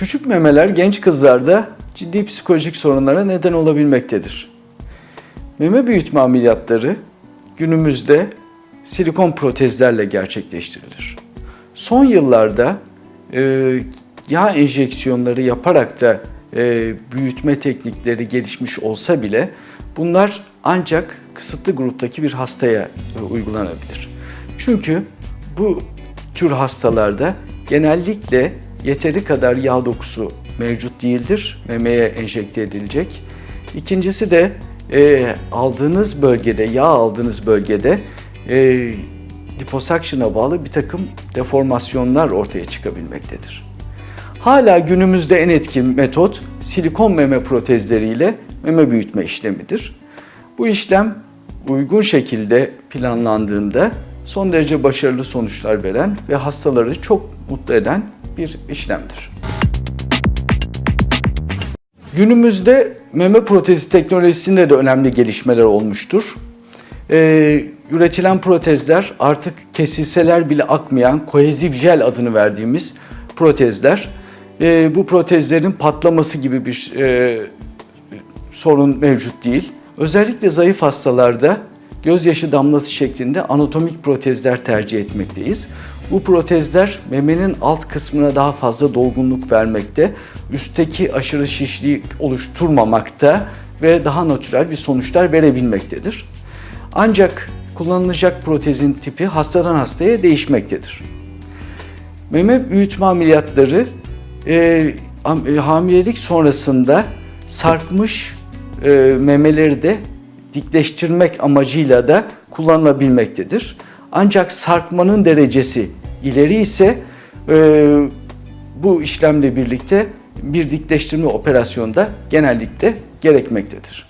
Küçük memeler genç kızlarda ciddi psikolojik sorunlara neden olabilmektedir. Meme büyütme ameliyatları günümüzde silikon protezlerle gerçekleştirilir. Son yıllarda e, yağ enjeksiyonları yaparak da e, büyütme teknikleri gelişmiş olsa bile bunlar ancak kısıtlı gruptaki bir hastaya e, uygulanabilir. Çünkü bu tür hastalarda genellikle yeteri kadar yağ dokusu mevcut değildir memeye enjekte edilecek. İkincisi de e, aldığınız bölgede, yağ aldığınız bölgede e, liposuction'a bağlı bir takım deformasyonlar ortaya çıkabilmektedir. Hala günümüzde en etkin metot silikon meme protezleriyle meme büyütme işlemidir. Bu işlem uygun şekilde planlandığında son derece başarılı sonuçlar veren ve hastaları çok mutlu eden bir işlemdir. Günümüzde meme protezi teknolojisinde de önemli gelişmeler olmuştur. Ee, üretilen protezler artık kesilseler bile akmayan kohezif jel adını verdiğimiz protezler. Ee, bu protezlerin patlaması gibi bir e, sorun mevcut değil. Özellikle zayıf hastalarda gözyaşı damlası şeklinde anatomik protezler tercih etmekteyiz. Bu protezler memenin alt kısmına daha fazla dolgunluk vermekte, üstteki aşırı şişliği oluşturmamakta ve daha natürel bir sonuçlar verebilmektedir. Ancak kullanılacak protezin tipi hastadan hastaya değişmektedir. Meme büyütme ameliyatları e, e, hamilelik sonrasında sarkmış e, memeleri de dikleştirmek amacıyla da kullanılabilmektedir. Ancak sarkmanın derecesi ileri ise e, bu işlemle birlikte bir dikleştirme operasyonda genellikle gerekmektedir.